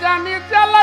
জানি জ্বালাইয়া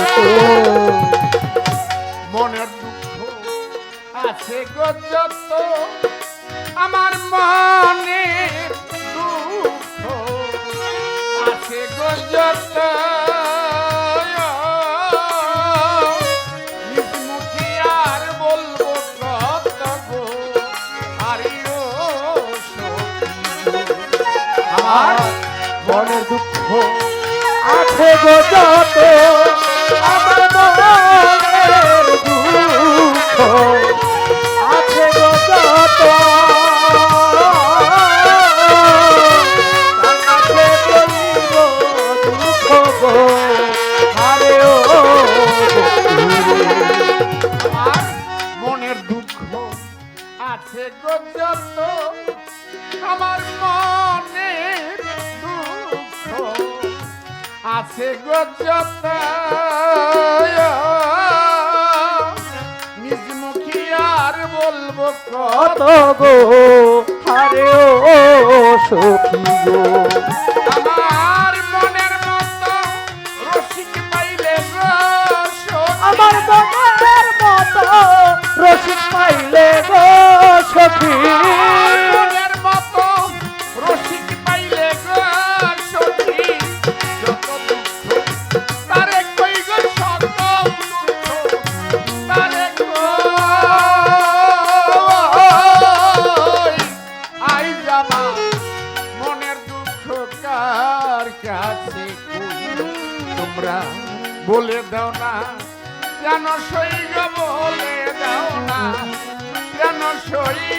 কাছে মনের দুঃখ আছে গো আমার দুঃখ আছে গো যত। দুঃখ আছে গো আছে গো যত। আমার মনের আছে গো যত নিজ মুখী আর বলব কত গো হারে ও সখী গো। আমার কেন সই বলে দাও না? কেন সইয়াই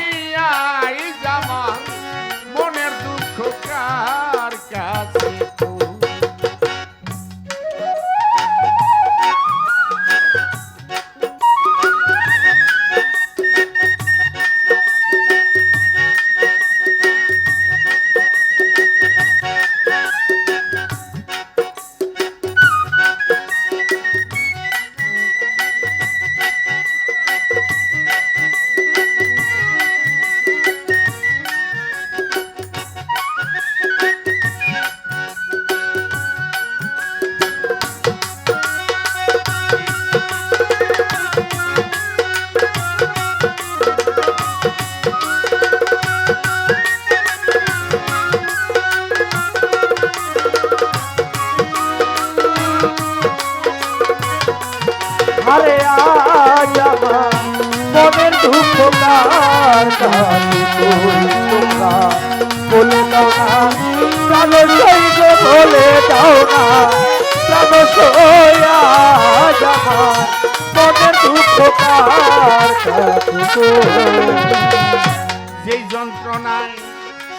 আরে আজ আমার, মনের দুঃখ কার কাছে তোমরা বলে যন্ত্রণায়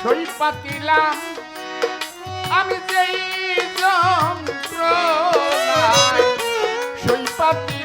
সই পাতিলাম, আমি যেই যন্ত্রণায় সই পাতিলাম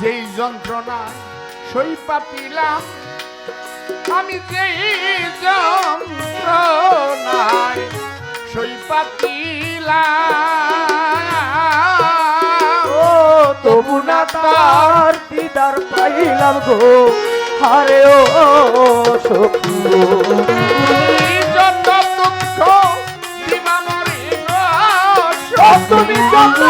যেই যন্ত্রণা সই পাতিলাম আমি যেই যন্ত্রণায় সই পাতিলাম। ও তবু না তার দিদার পাইলাম গো। আরে ও সখী। জন্য দুঃখ দিবানরে গো, তুমি যত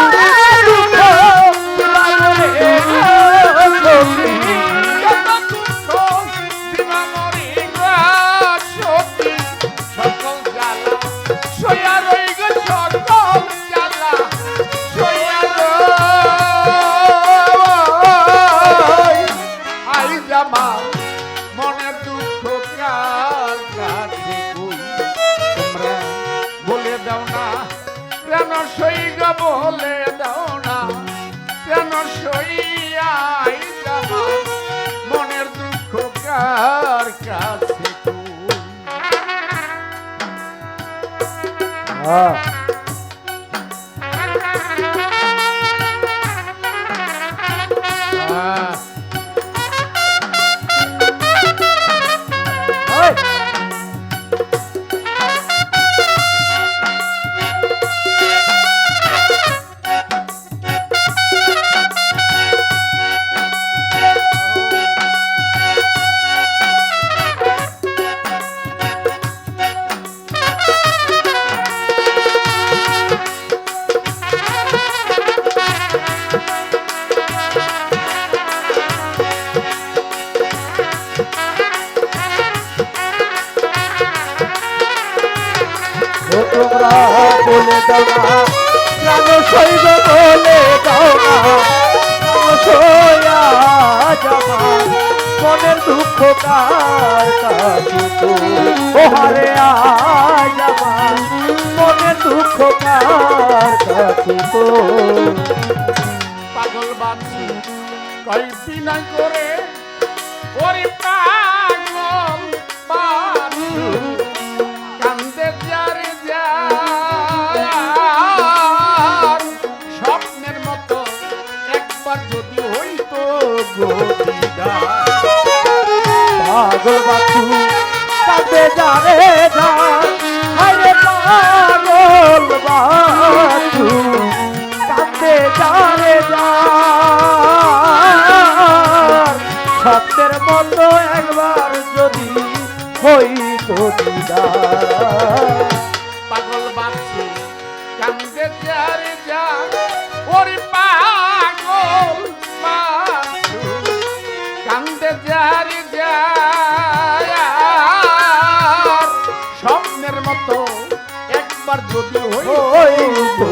啊。তোমরা বলে দাও না প্রাণ সৈব বলে দাও না সইয়া যাবা মনের দুঃখ কার কাছে তো ও আজ আমার মনের দুঃখ কার কাছে তো পাগল বাঁধছি কই বিনা করে ওরে পাগল বাছু, কাঁদে যারে যা। হায়রে পাগল বাছু, কাঁদে যারে যা। সত্যের মতো একবার যদি হইতো দিদার একবার যদি হই হইতো